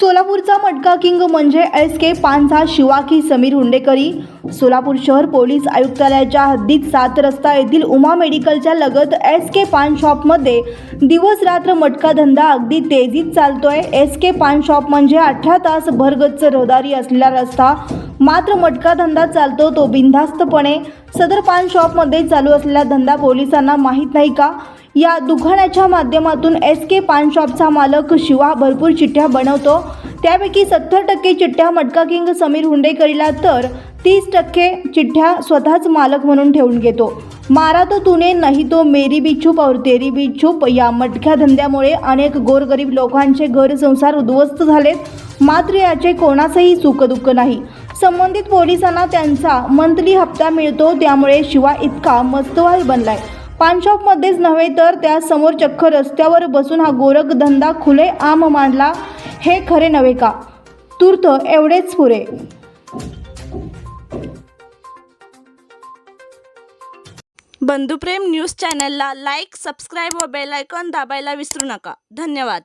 सोलापूरचा मटका किंग म्हणजे S K पानचा शिवाकी समीर हुंडेकरी. सोलापूर शहर पोलीस आयुक्तालयाच्या हद्दीत सात रस्ता येथील उमा मेडिकलच्या लगत एस के पान शॉपमध्ये दिवस रात्र मटका धंदा अगदी तेजीत चालतोय. एस के पान शॉप म्हणजे अठरा तास भरगच्च रहदारी असलेला रस्ता. मात्र मटका धंदा चालतो तो बिनधास्तपणे. सदर पान शॉपमध्ये चालू असलेला धंदा पोलिसांना माहीत नाही का? या दुकानाच्या माध्यमातून एस के पान शॉपचा मालक शिवा भरपूर चिठ्ठ्या बनवतो. त्यापैकी सत्तर टक्के चिठ्ठ्या मटका किंग समीर हुंडेकरीला तर तीस टक्के चिठ्ठ्या स्वतःच मालक म्हणून ठेवून घेतो. मारा तो तुने नाही तो मेरी बी छुप और तेरी बी छुप. या मटक्या धंद्यामुळे अनेक गोरगरीब लोकांचे घर संसार उद्ध्वस्त झालेत. मात्र याचे कोणासही सुखदुःख नाही. संबंधित पोलिसांना त्यांचा मंथली हप्ता मिळतो त्यामुळे शिवा इतका मस्तवाल बनलाय. पानशॉपमध्येच नव्हे तर त्या समोर चक्क रस्त्यावर बसून हा गोरख धंदा खुले आम मांडला हे खरे नव्हे का? तूर्त एवढेच पुरे. बंधुप्रेम न्यूज चॅनलला लाईक सबस्क्राईब व बेल आयकॉन दाबायला विसरू नका. धन्यवाद.